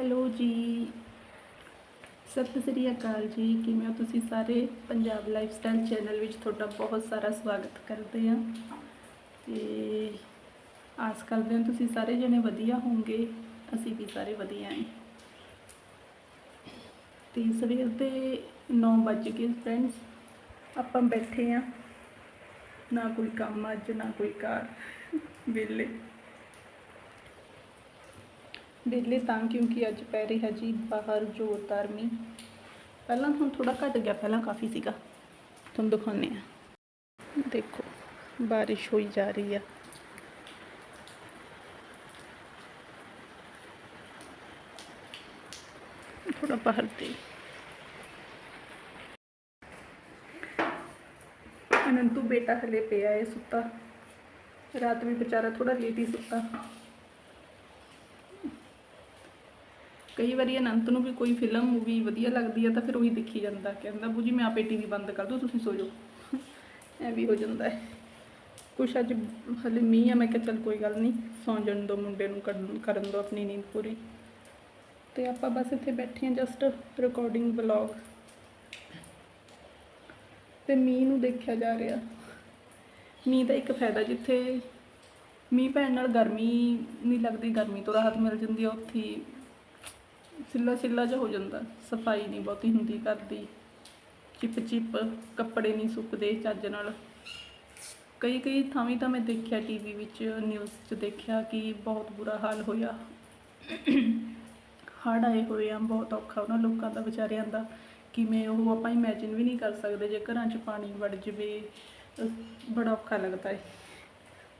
Hello ਜੀ। ਸਤਿ ਸ੍ਰੀ ਅਕਾਲ ਜੀ। ਕਿਵੇਂ ਹੋ ਤੁਸੀਂ ਸਾਰੇ? ਪੰਜਾਬ ਲਾਈਫ ਸਟਾਈਲ ਚੈਨਲ ਵਿੱਚ ਤੁਹਾਡਾ ਬਹੁਤ ਸਾਰਾ ਸਵਾਗਤ ਕਰਦੇ ਹਾਂ। ਤੇ ਆਸ ਕਰਦੇ ਹਾਂ ਤੁਸੀਂ ਸਾਰੇ ਜਣੇ ਵਧੀਆ ਹੋਵੋਗੇ। ਅਸੀਂ ਵੀ ਸਾਰੇ ਵਧੀਆ ਹਾਂ। ਤੇ ਸਵੇਰ ਦੇ 9 ਵੱਜ ਗਏ ਫਰੈਂਡਸ ਆਪਾਂ ਬੈਠੇ ਹਾਂ। ਨਾ ਕੋਈ ਕੰਮ ਅੱਜ, ਨਾ ਕੋਈ ਕਾਰ। ਵਿਹਲੇ। ਵਿਹਲੇ ਤਾਂ ਕਿਉਂਕਿ ਅੱਜ ਪੈ ਰਿਹਾ ਜੀ ਬਾਹਰ ਜ਼ੋਰਦਾਰ ਮੀਂਹ। ਪਹਿਲਾਂ ਹੁਣ ਥੋੜਾ ਘਟ ਗਿਆ, ਪਹਿਲਾਂ ਕਾਫੀ ਸੀਗਾ। ਤੁਹਾਨੂੰ ਦਿਖਾਉਂਦੇ ਆ ਦੇਖੋ, ਬਾਰਿਸ਼ ਹੋਈ ਜਾ ਰਹੀ ਆ। ਥੋੜਾ ਬਾਹਰ ਦੇ। ਅਨੰਤੂ ਬੇਟਾ ਹਲੇ ਪਿਆ ਹੈ ਸੁੱਤਾ। ਰਾਤ ਵੀ ਵਿਚਾਰਾ ਥੋੜਾ ਲੇਟ ਹੀ ਸੁੱਤਾ। ਕਈ ਵਾਰੀ ਅਨੰਤ ਨੂੰ ਵੀ ਕੋਈ ਫਿਲਮ ਮੂਵੀ ਵਧੀਆ ਲੱਗਦੀ ਆ ਤਾਂ ਫਿਰ ਉਹੀ ਦੇਖੀ ਜਾਂਦਾ, ਕਹਿੰਦਾ ਬੂਜੀ ਮੈਂ ਆਪੇ ਟੀਵੀ ਬੰਦ ਕਰ ਦੂੰ ਤੁਸੀਂ ਸੋ ਜਾਓ। ਐ ਵੀ ਹੋ ਜਾਂਦਾ ਹੈ। ਕੁਛ ਅੱਜ ਹਲੇ ਮੀਂਹ ਆ, ਮੈਂ ਕਿਹਾ, ਚੱਲ ਕੋਈ ਗੱਲ ਨਹੀਂ, ਸੌਂ ਜਾਣ ਦੋ ਮੁੰਡੇ ਨੂੰ ਕਰਨ ਕਰਨ ਦੋ ਆਪਣੀ ਨੀਂਦ ਪੂਰੀ। ਤੇ ਆਪਾਂ ਬਸ ਇੱਥੇ ਬੈਠੇ ਹਾਂ ਜਸਟ ਰਿਕਾਰਡਿੰਗ ਵਲੌਗ ਤੇ ਮੀਂਹ ਨੂੰ ਦੇਖਿਆ ਜਾ ਰਿਹਾ। ਮੀਂਹ ਦਾ ਇੱਕ ਫਾਇਦਾ ਜਿੱਥੇ ਮੀਂਹ ਪੈਣ ਨਾਲ ਗਰਮੀ ਨਹੀਂ ਲੱਗਦੀ, ਗਰਮੀ ਤੋਂ ਰਾਹਤ ਮਿਲ ਜਾਂਦੀ ਆ, ਉੱਥੇ ਸਿੱਲਾ ਸਿੱਲਾ ਜਿਹਾ ਹੋ ਜਾਂਦਾ। ਸਫ਼ਾਈ ਨਹੀਂ ਬਹੁਤੀ ਹੁੰਦੀ ਘਰ ਦੀ। ਚਿਪ ਚਿਪ ਕੱਪੜੇ ਨਹੀਂ ਸੁੱਕਦੇ ਚੱਜ ਨਾਲ। ਕਈ ਕਈ ਥਾਵੀਂ ਤਾਂ ਮੈਂ ਦੇਖਿਆ ਟੀਵੀ ਵਿੱਚ ਨਿਊਜ਼ 'ਚ ਦੇਖਿਆ ਕਿ ਬਹੁਤ ਬੁਰਾ ਹਾਲ ਹੋਇਆ। ਹੜ੍ਹ ਆਏ ਹੋਏ ਆ, ਬਹੁਤ ਔਖਾ ਉਹਨਾਂ ਲੋਕਾਂ ਦਾ, ਵਿਚਾਰਿਆਂ ਦਾ। ਕਿਵੇਂ ਉਹ ਆਪਾਂ ਇਮੇਜਿਨ ਵੀ ਨਹੀਂ ਕਰ ਸਕਦੇ ਜੇ ਘਰਾਂ 'ਚ ਪਾਣੀ ਵੜ ਜਵੇ। ਅਹ ਬੜਾ ਔਖਾ ਲੱਗਦਾ ਹੈ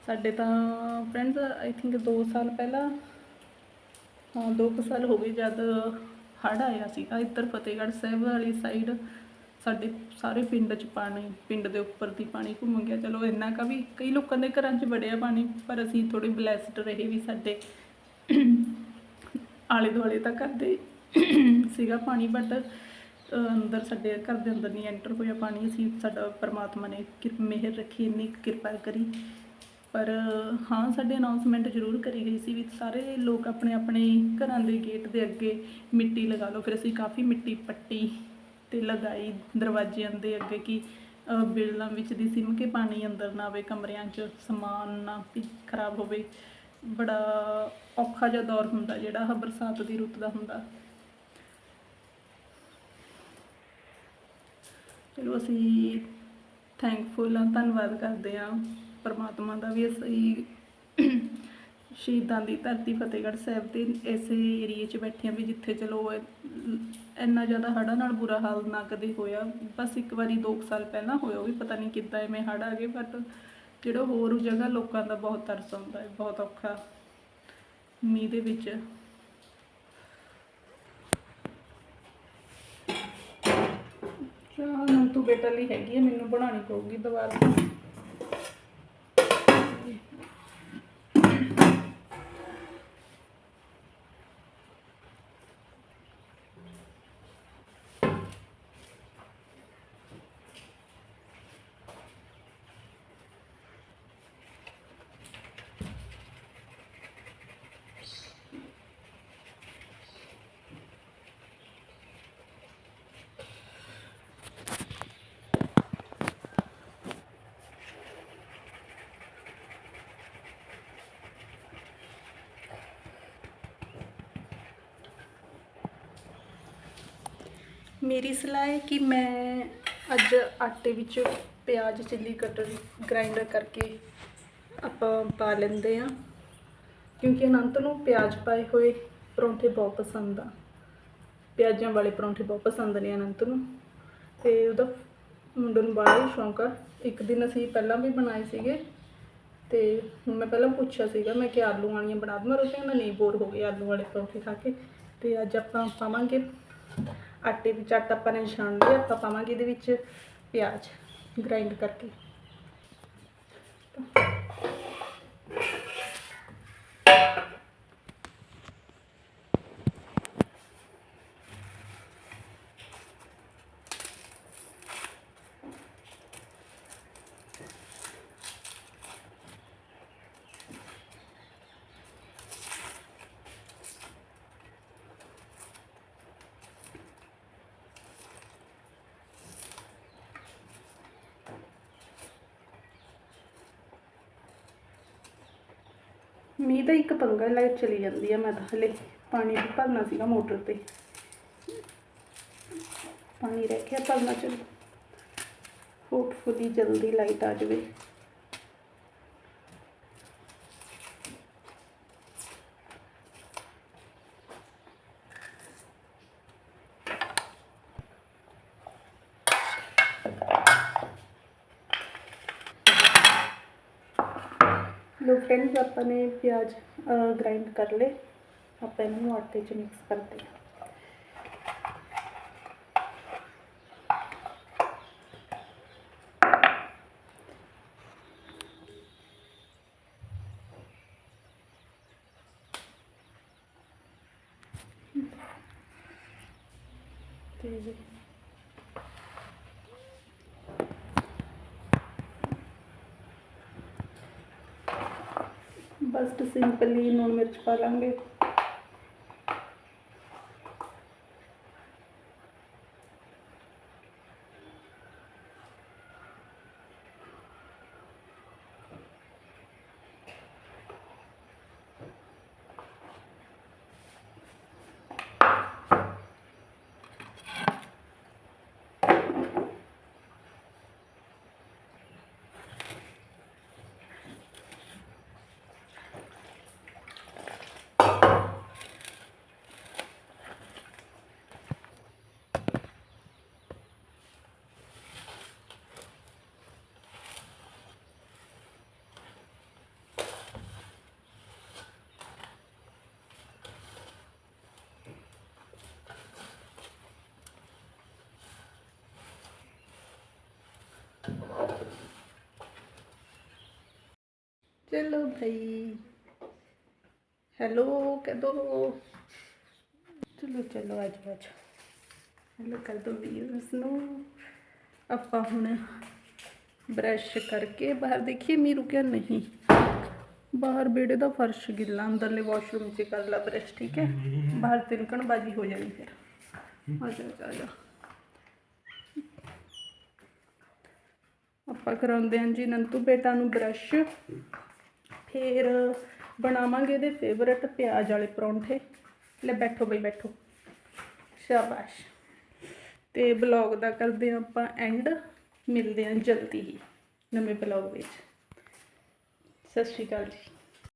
ਸਾਡੇ ਤਾਂ ਫਰੈਂਡਸ ਆਈ ਥਿੰਕ 2 ਸਾਲ ਪਹਿਲਾਂ ਦੋ ਕੁ ਸਾਲ ਹੋ ਗਏ ਜਦ ਹੜ੍ਹ ਆਇਆ ਸੀਗਾ, ਇੱਧਰ ਫਤਿਹਗੜ੍ਹ ਸਾਹਿਬ ਵਾਲੀ ਸਾਈਡ ਸਾਡੇ ਸਾਰੇ ਪਿੰਡ 'ਚ ਪਾਣੀ, ਪਿੰਡ ਦੇ ਉੱਪਰ ਦੀ ਪਾਣੀ ਘੁੰਮ ਗਿਆ। ਚਲੋ ਇੰਨਾ ਕਾ ਵੀ ਕਈ ਲੋਕਾਂ ਦੇ ਘਰਾਂ 'ਚ ਵੜਿਆ ਪਾਣੀ, ਪਰ ਅਸੀਂ ਥੋੜੇ ਬਲੈਸਡ ਰਹੇ ਵੀ ਸਾਡੇ ਆਲੇ ਦੁਆਲੇ ਤਾਂ ਘਰ ਦੇ ਸੀਗਾ ਪਾਣੀ ਬਟ ਅੰਦਰ ਸਾਡੇ ਘਰ ਦੇ ਅੰਦਰ ਨਹੀਂ ਐਂਟਰ ਹੋਇਆ ਪਾਣੀ। ਅਸੀਂ ਸਾਡਾ ਪਰਮਾਤਮਾ ਨੇ ਕਿਰਪ ਮਿਹਰ ਰੱਖੀ, ਇੰਨੀ ਕਿਰਪਾ ਕਰੀ। ਪਰ ਹਾਂ ਸਾਡੇ ਅਨਾਉਂਸਮੈਂਟ ਜ਼ਰੂਰ ਕਰੀ ਗਈ ਸੀ ਵੀ ਸਾਰੇ ਲੋਕ ਆਪਣੇ ਆਪਣੇ ਘਰਾਂ ਦੇ ਗੇਟ ਦੇ ਅੱਗੇ ਮਿੱਟੀ ਲਗਾ ਲਓ। ਫਿਰ ਅਸੀਂ ਕਾਫੀ ਮਿੱਟੀ ਪੱਟੀ ਤੇ ਲਗਾਈ ਦਰਵਾਜ਼ਿਆਂ ਦੇ ਅੱਗੇ ਕਿ ਅ, ਬਿੱਲਾਂ ਵਿੱਚ ਦੀ ਸਿਮ ਕੇ ਪਾਣੀ ਅੰਦਰ ਨਾ ਆਵੇ ਕਮਰਿਆਂ 'ਚ ਸਮਾਨ ਨਾ ਵੀ ਖਰਾਬ ਹੋਵੇ। ਬੜਾ ਔਖਾ ਜਿਹਾ ਦੌਰ ਹੁੰਦਾ ਜਿਹੜਾ ਆਹ ਬਰਸਾਤ ਦੀ ਰੁੱਤ ਦਾ ਹੁੰਦਾ। ਚਲੋ ਅਸੀਂ ਥੈਂਕਫੁਲ ਹਾਂ ਧੰਨਵਾਦ ਕਰਦੇ ਹਾਂ ਪਰਮਾਤਮਾ ਦਾ ਵੀ ਅਸੀਂ ਸ਼ਹੀਦਾਂ ਦੀ ਧਰਤੀ ਫਤਿਹਗੜ੍ਹ ਸਾਹਿਬ ਤੇ ਐਸੇ ਏਰੀਏ 'ਚ ਬੈਠੇ ਹਾਂ ਵੀ ਜਿੱਥੇ ਚਲੋ ਇੰਨਾ ਜ਼ਿਆਦਾ ਹੜ੍ਹਾਂ ਨਾਲ ਬੁਰਾ ਹਾਲ ਨਾ ਕਦੇ ਹੋਇਆ। ਬਸ ਇੱਕ ਵਾਰੀ 2 ਸਾਲ ਪਹਿਲਾਂ ਹੋਇਆ, ਉਹ ਵੀ ਪਤਾ ਨਹੀਂ ਕਿੱਦਾਂ ਐਵੇਂ ਹੜ੍ਹ ਆ ਗਏ ਬਟ ਜਿਹੜਾ ਹੋਰ ਜਗ੍ਹਾ ਲੋਕਾਂ ਦਾ ਬਹੁਤ ਤਰਸ ਆਉਂਦਾ ਹੈ, ਬਹੁਤ ਔਖਾ ਮੀਂਹ ਦੇ ਵਿੱਚ। ਚਾਹ ਹੁਣ ਤੂੰ ਬੇਟਾ ਲਈ ਹੈਗੀ ਹੈ ਮੈਨੂੰ ਬਣਾਉਣੀ ਪਊਗੀ ਦੁਬਾਰਾ। ਮੇਰੀ ਸਲਾਹ ਹੈ ਕਿ ਮੈਂ ਅੱਜ ਆਟੇ ਵਿੱਚ ਪਿਆਜ਼ ਚਿੱਲੀ ਕਟਰ ਗ੍ਰਾਈਂਡਰ ਕਰਕੇ ਆਪਾਂ ਪਾ ਲੈਂਦੇ ਆ ਕਿਉਂਕਿ ਅਨੰਤ ਨੂੰ ਪਿਆਜ਼ ਪਾਏ ਹੋਏ ਪਰੌਂਠੇ ਬਹੁਤ ਪਸੰਦ ਆ। ਪਿਆਜ਼ਾਂ ਵਾਲੇ ਪਰੌਂਠੇ ਬਹੁਤ ਪਸੰਦ ਨੇ ਅਨੰਤ ਨੂੰ। ਤੇ ਉਹਦਾ ਮੁੰਡੇ ਨੂੰ ਬੜਾ ਹੀ ਸ਼ੌਂਕ ਆ। ਇੱਕ ਦਿਨ ਅਸੀਂ ਪਹਿਲਾਂ ਵੀ ਬਣਾਏ ਸੀਗੇ ਤੇ ਹੁਣ ਮੈਂ ਪਹਿਲਾਂ ਪੁੱਛਿਆ ਸੀਗਾ, ਮੈਂ ਕਿ ਆਲੂ ਵਾਲੀਆਂ ਬਣਾ ਦਵਾਂ ਰੋਟੀਆਂ ਨਾ ਨਹੀਂ ਬੋਰ ਹੋ ਗਏ ਆਲੂ ਵਾਲੇ ਪਰੌਂਠੇ ਖਾ ਕੇ। ਤੇ ਅੱਜ ਆਪਾਂ ਪਾਵਾਂਗੇ ਆਟੇ ਵਿੱਚ ਆਟਾ ਆਪਾਂ ਨੇ ਛਾਣ ਲਿਆ ਆਪਾਂ ਪਾਵਾਂਗੇ ਇਹਦੇ ਵਿੱਚ ਪਿਆਜ਼ ਗ੍ਰਾਈਂਡ ਕਰਕੇ। ਮੀਂਹ ਤਾਂ ਇੱਕ ਪੰਗਾ ਲਾਈਟ ਚਲੀ ਜਾਂਦੀ ਆ, ਮੈਂ ਤਾਂ ਹਲੇ ਪਾਣੀ ਵੀ ਭਰਨਾ ਸੀਗਾ ਮੋਟਰ ਤੇ। ਪਾਣੀ ਰਹਿ ਗਿਆ ਭਰਨਾ, ਚਲੋ। ਹੋਪਫੁਲੀ ਜਲਦੀ ਲਾਈਟ ਆ ਜਾਵੇ। ਲੋ ਫਰੈਂਡਸ ਆਪਾਂ ਨੇ ਪਿਆਜ਼ ਗ੍ਰਾਈਂਡ ਕਰ ਲਏ। ਆਪਾਂ ਇਹਨੂੰ ਆਟੇ 'ਚ ਮਿਕਸ ਕਰਦੇ ਹਾਂ। ਤੇ ਬਸ ਸਿੰਪਲੀ ਲੂਣ ਮਿਰਚ ਪਾ ਲਾਂਗੇ। ਚਲੋ ਭਾਈ ਹੈਲੋ ਕਹਦੋ ਚਲੋ ਚਲੋ ਆ ਜਾਓ ਆ ਜਾਓ ਹੈਲੋ ਕਰ ਦੋ ਵੀਰਸ ਨੂੰ ਆਪਾਂ ਹੁਣ ਬ੍ਰਸ਼ ਕਰਕੇ ਬਾਹਰ ਦੇਖੀਏ, ਮੀਂਹ ਰੁਕਿਆ ਨਹੀਂ। ਬਾਹਰ ਬੇੜੇ ਦਾ ਫਰਸ਼ ਗਿੱਲਾ, ਅੰਦਰਲੇ ਵਾਸ਼ਰੂਮ 'ਚ ਕਰ ਲਾ ਬ੍ਰਸ਼ ਠੀਕ ਹੈ? ਬਾਹਰ ਤਿਲਕਣ ਬਾਜੀ ਹੋ ਜਾਣੀ ਫਿਰ। ਆ ਜਾ ਆ ਜਾ ਆਪਾਂ ਕਰਾਉਂਦੇ ਹਾਂ ਜੀ ਨੰਤੂ ਬੇਟਾ ਨੂੰ ਬ੍ਰਸ਼ ਫਿਰ ਬਣਾਵਾਂਗੇ ਇਹਦੇ ਫੇਵਰਟ ਪਿਆਜ਼ ਵਾਲੇ ਪਰੌਂਠੇ। ਲੈ ਬੈਠੋ ਬਈ, ਬੈਠੋ। ਸ਼ਾਬਾਸ਼। ਤੇ ਬਲੌਗ ਦਾ ਕਰਦੇ ਹਾਂ ਆਪਾਂ ਐਂਡ ਮਿਲਦੇ ਹਾਂ ਜਲਦੀ ਹੀ ਨਵੇਂ ਬਲੌਗ ਵਿੱਚ। ਸਤਿ ਸ਼੍ਰੀ ਅਕਾਲ ਜੀ।